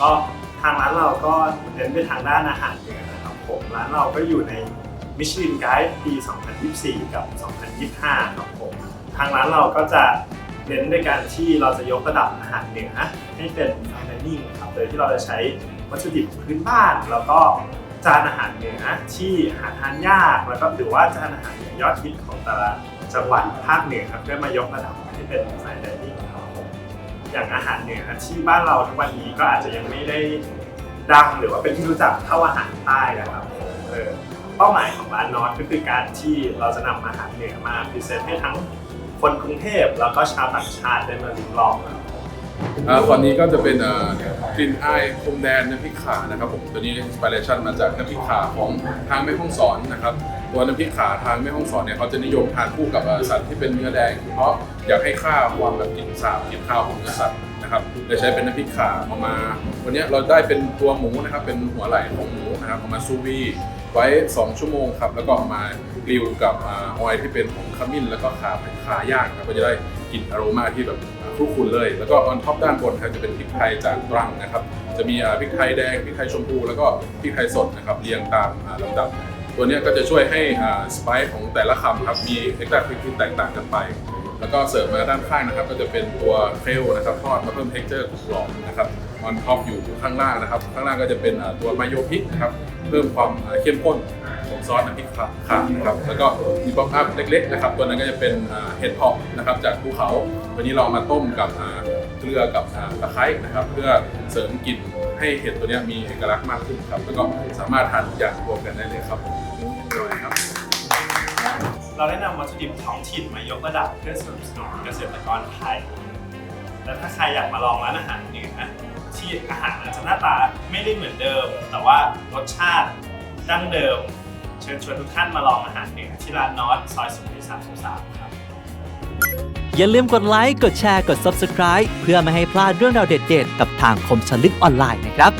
ก็ทางร้านเราก็เน้นไปทางด้านอาหารเหนือนะครับผมร้านเราก็อยู่ในมิชลินไกด์ปี 2024 กับ 2025 ครับผมทางร้านเราก็จะเน้นในการที่เราจะยกระดับอาหารเหนือให้เป็นไฟน์ไดนิ่งครับโดยที่เราจะใช้วัตถุดิบพื้นบ้าน แล้วก็จานอาหารเหนือที่หาทานยากแล้วก็หรือว่าจานอาหารเหนือยอดฮิตของแต่ละจังหวัดภาคเหนือครับเพื่อมายกระดับให้เป็นไฟน์ไดนิ่งครับ อย่างอาหารเหนือที่บ้านเราทุกวันนี้ก็อาจจะยังไม่ได้ดังหรือว่าเป็นที่รู้จักเท่าอาหารใต้นะครับผมเออเป้าหมายของร้านนอตก็คือการที่เราจะนำอาหารเหนือมาพรีเซนต์ให้ทั้งคนกรุงเทพแล้วก็ชาวต่างชาติได้มาลิ้มลอง ตอนนี้ก็จะเป็นกลิ่นอายพรมแดนน้ำพริกขานะครับผมตัวนี้อินสปิเรชันมาจากน้ำพริกขาของทางแม่ห้องสอนนะครับตัวน้ำพริกขาทางแม่ห้องสอนเนี่ยเขาจะนิยมทานคู่กับสัตว์ที่เป็นเนื้อแดง เพราะอยากให้ค่าความแบบกลิ่นสาบกลิ่นข้าวของเนื้อสัตว์ นะครับเลยใช้เป็นน้ำพริกขาเอามา วันนี้เราได้เป็นตัวหมูนะครับ เป็นหัวไหล่ของหมูนะครับเอามาซูวีไว้ 2 ชั่วโมงครับ แล้วก็เอามากริลกับออยที่เป็นของขมิ้นแล้วก็ขาขาย่างครับก็จะได้กลิ่นอโรมาที่แบบคลุกคลุนเลย แล้วก็ออนท็อปด้านบนครับจะเป็นพริกไทยจากตรังนะครับ จะมีพริกไทยแดงพริกไทยชมพูแล้วก็พริกไทยสดนะครับเรียงตามลำดับ ตัวนี้ก็จะช่วยให้สไปซ์ของแต่ละคำครับมีเอกลักษณ์ที่แตกต่างกันไป แล้วก็เสิร์ฟมาด้านข้างนะครับ ก็จะเป็นตัวเคลนะครับทอดมาเพิ่มเท็กเจอร์กรอบนะครับออนท็อปอยู่ข้างล่างนะครับ ข้างล่างก็จะเป็นตัวมายโยพริกนะครับเพิ่มความเข้มข้นของซอสน้ำพริกขานะครับแล้วก็มีป๊อปอัพเล็กๆนะครับตัวนั้นก็จะเป็นเห็ดเพาะนะครับจากภูเขาวันนี้เราเอามาต้มกับเกลือกับตะไคร้นะครับ เพื่อเสริมกลิ่นให้เห็ดตัวนี้มีเอกลักษณ์มากขึ้นครับแล้วก็สามารถทานทุกอย่างรวมกันได้เลยครับ เราได้นำวัตถุดิบท้องถิ่นมายกระดับเพื่อสนับสนุนเกษตรกรไทย และถ้าใครอยากมาลองร้านอาหารเหนือที่อาหารอาจจะหน้าตาไม่ได้เหมือนเดิม แต่ว่ารสชาติดั้งเดิม เชิญชวนทุกท่านมาลองอาหารเหนือที่ร้านนอตซอยสุขุมวิท33 ครับ อย่าลืมกดไลค์ กดแชร์ กด Subscribe เพื่อไม่ให้พลาดเรื่องราวเด็ดๆ กับทางคมชลึกออนไลน์นะครับ